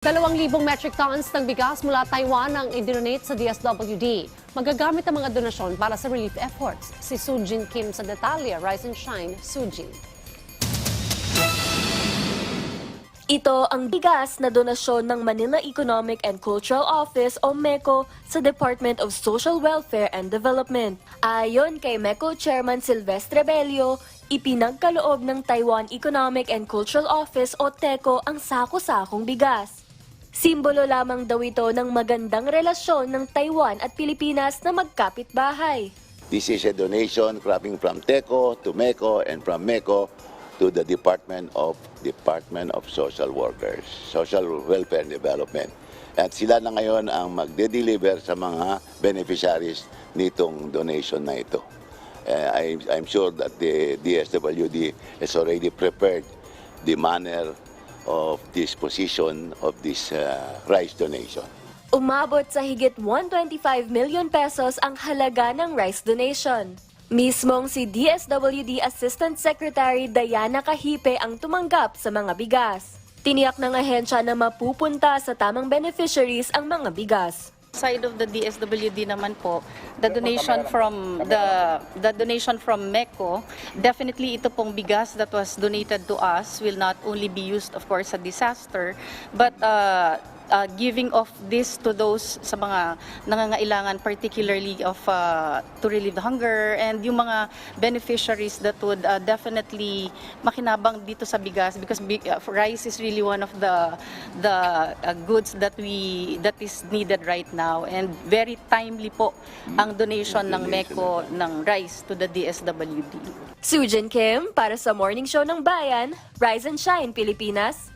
Dalawang libong metric tons ng bigas mula Taiwan ang idinonate sa DSWD. Magagamit ang mga donasyon para sa relief efforts. Si Sujin Kim sa detalye. Rise and Shine, Sujin. Ito ang bigas na donasyon ng Manila Economic and Cultural Office o MECO sa Department of Social Welfare and Development. Ayon kay MECO Chairman Silvestre Bello, ipinagkaloob ng Taiwan Economic and Cultural Office o TECO ang sako-sakong bigas. Simbolo lamang daw ito ng magandang relasyon ng Taiwan at Pilipinas na magkapit-bahay. This is a donation coming from TECO to MECO and from MECO to the Department of Department of Social Workers, Social Welfare and Development. At sila na ngayon ang magde-deliver sa mga beneficiaries nitong donation na ito. Uh, I, I'm sure that the DSWD has already prepared the manner of disposition of this uh, rice donation. Umabot sa higit 125 million pesos ang halaga ng rice donation. Mismong si DSWD Assistant Secretary Diana Kahipe ang tumanggap sa mga bigas. Tiniyak ng ahensya na mapupunta sa tamang beneficiaries ang mga bigas. Side of the DSWD naman po, the donation from the the donation from MECO, definitely ito pong bigas that was donated to us will not only be used of course sa disaster, but uh, uh, giving of this to those sa mga nangangailangan particularly of uh, to relieve the hunger and yung mga beneficiaries that would uh, definitely makinabang dito sa bigas because big, uh, rice is really one of the the uh, goods that we that is needed right now and very timely po ang donation ng MECO ng rice to the DSWD. Sujin Kim para sa Morning Show ng Bayan, Rise and Shine Pilipinas.